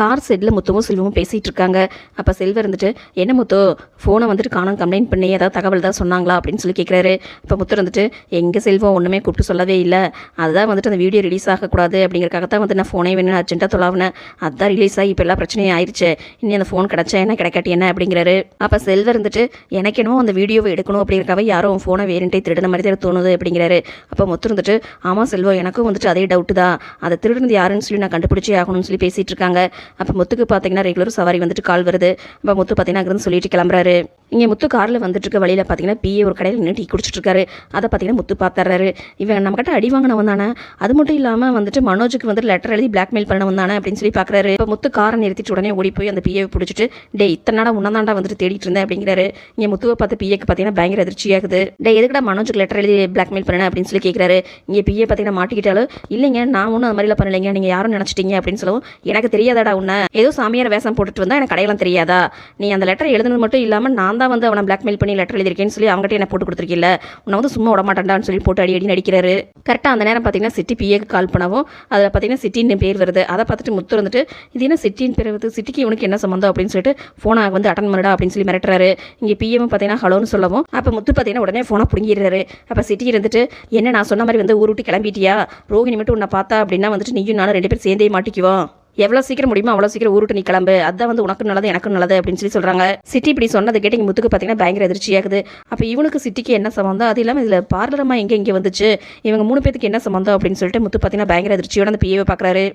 Car settle முத்துவும் செல்வமும் பேசிகிட்டு இருக்காங்க அப்போ செல்வர் இருந்துட்டு என்ன முத்து ஃபோனை வந்துட்டு காணும் கம்ப்ளைண்ட் பண்ணி ஏதாவது தகவல் தான் சொன்னாங்களா? அப்படின்னு சொல்லி கேட்குறாரு இப்போ முத்து வந்துட்டு எங்கள் செல்வம் ஒன்றுமே கூப்பிட்டு சொல்லவே இல்லை. அதுதான் வந்துட்டு அந்த வீடியோ ரிலீஸ் ஆகக்கூடாது அப்படிங்கிறக்காக தான் வந்து நான் ஃபோனே வேணும் அர்ஜென்ட்டாக தொலாவினேன் அதுதான் ரிலீஸ் ஆகி இப்போ எல்லா பிரச்சனையும் ஆயிடுச்சு இனி அந்த ஃபோன் கிடச்சா என்ன கிடைக்காட்டி என்ன? அப்படிங்கிறாரு. அப்போ செல்வர் இருந்துட்டு எனக்கு என்னமோ அந்த வீடியோவை எடுக்கணும் அப்படிங்கிறக்காக யாரும் ஃபோனை வேறுன்ட்டே திருடின மாதிரி தான் தோணுது? அப்படிங்கிறாரு. அப்போ முத்து இருந்துட்டு ஆமாம் செல்வம் எனக்கும் வந்துட்டு அதே டவுட்டு தான். அதை திருடினது யாருன்னு சொல்லி நான் கண்டுபிடிச்சே ஆகணும்னு சொல்லி பேசிகிட்டு இருக்காங்க அப்போ முத்துக்கு பார்த்தீங்கன்னா ரெகுலர் சவாரி வந்துட்டு கால் வருது. அப்போ முத்து பார்த்தீங்கன்னா அங்கேருந்து சொல்லிட்டு கிளம்புறாரு. இங்கே முத்து காரில் வந்துட்டு இருக்க வழியில் பார்த்தீங்கன்னா பிஏ ஒரு கடையில் நின்று டீ குடிச்சிட்ருக்காரு அதை பார்த்தீங்கன்னா முத்து பார்த்துறாரு இவன் நம்மக்கிட்ட அடி வாங்கினவன் தானே. அது மட்டும் இல்லாமல் வந்துட்டு மனோஜுக்கு வந்துட்டு லெட்டர் எழுதி பிளாக்மெயில் பண்ண வந்தானே அப்படின்னு சொல்லி பார்க்குறாரு இப்போ முத்து காரை நிறுத்திட்டு உடனே ஓடி போய் அந்த பிஏவை பிடிச்சிட்டு டே இத்தனை நாடா உன்னதாண்டா வந்துட்டு தேடிட்டு இருந்தேன் அப்படிங்கிறாரு. இங்கே முத்துவை பார்த்து பிஏக்கு பார்த்தீங்கன்னா பயங்கர அதிர்ச்சியாகுது டே எதுக்கடா மனோஜுக்கு லெட்டர் எழுதி பிளாக்மெயில் பண்ண? அப்படின்னு சொல்லி கேட்குறாரு இங்கே பிஏ பார்த்தீங்கன்னா மாட்டிக்கிட்டாலும் இல்லைங்க நான் ஒன்றும் அது மாதிரிலாம் பண்ணலைங்க. நீங்கள் யாரும் நினச்சிட்டீங்க? அப்படின்னு சொல்லவும் எனக்கு தெரியாதாடா உன்னை. ஏதோ சாமியார் வேஷம் போட்டுட்டு வந்தால் எனக்கு கடையெல்லாம் தெரியாதா? நீ அந்த லெட்டர் எழுதுனது மட்டும் இல்லாமல் நான் தான் வந்து அவனை பிளாக்மெயில் பண்ணி லெட்டர் எழுதியிருக்கேன்னு சொல்லி அவங்ககிட்ட என்ன போட்டு கொடுத்துருக்கில்ல? உன்னை வந்து சும்மா விட சொல்லி போட்டு அடி அடி நடிக்கிறாரு கரெக்டாக அந்த நேரம் பார்த்தீங்கன்னா சிட்டி பிஏக்கு கால் பண்ணவும் அதில் பார்த்தீங்கன்னா சிட்டின்னு பேர் வருது. அதை பார்த்துட்டு முத்து வந்துட்டு இது என்ன சிட்டின்னு பேர் வருது? சிட்டிக்கு இவனுக்கு என்ன சம்மந்தம் அப்படின்னு சொல்லிட்டு ஃபோனை வந்து அட்டன் பண்ணுடா அப்படின்னு சொல்லி மிரட்டுறாரு. இங்கே பிஎம் பார்த்தீங்கன்னா ஹலோன்னு சொல்லவும் அப்போ முத்து பார்த்தீங்கன்னா உடனே ஃபோனை பிடுங்கிடுறாரு. அப்போ சிட்டி இருந்துட்டு என்ன நான் சொன்ன மாதிரி வந்து ஊர் விட்டு கிளம்பிட்டியா? ரோஹிணி மட்டும் உன்னை பார்த்தா அப்படின்னா வந்துட்டு நீயும் நானும் ரெண்டு பேரும் சேர்ந்தே மாட்டிக்குவோம். எவ்வளோ சீக்கிரம் முடியுமோ அவ்வளோ சீக்கிரம் ஊருட்டு நீ கிளம்பு. அதான் வந்து உனக்கு நல்லது எனக்கு நல்லது அப்படின்னு சொல்லி சொல்கிறாங்க சிட்டி இப்படி சொன்னதை கேட்டு இங்கே முத்துக்கு பார்த்தீங்கன்னா பயங்கர அதிர்ச்சியாகுது அப்போ இவனுக்கு சிட்டிக்கு என்ன சம்மந்தம் அது இல்லாமல் இதில் பார்லரமாக எங்கே இங்கே வந்துச்சு? இவங்க மூணு பேத்துக்கு என்ன சம்மந்தம் அப்படின்னு சொல்லிட்டு முத்து பார்த்தீங்கன்னா பயங்கர அதிர்ச்சியோட அந்த பிஏவை பார்க்குறாரு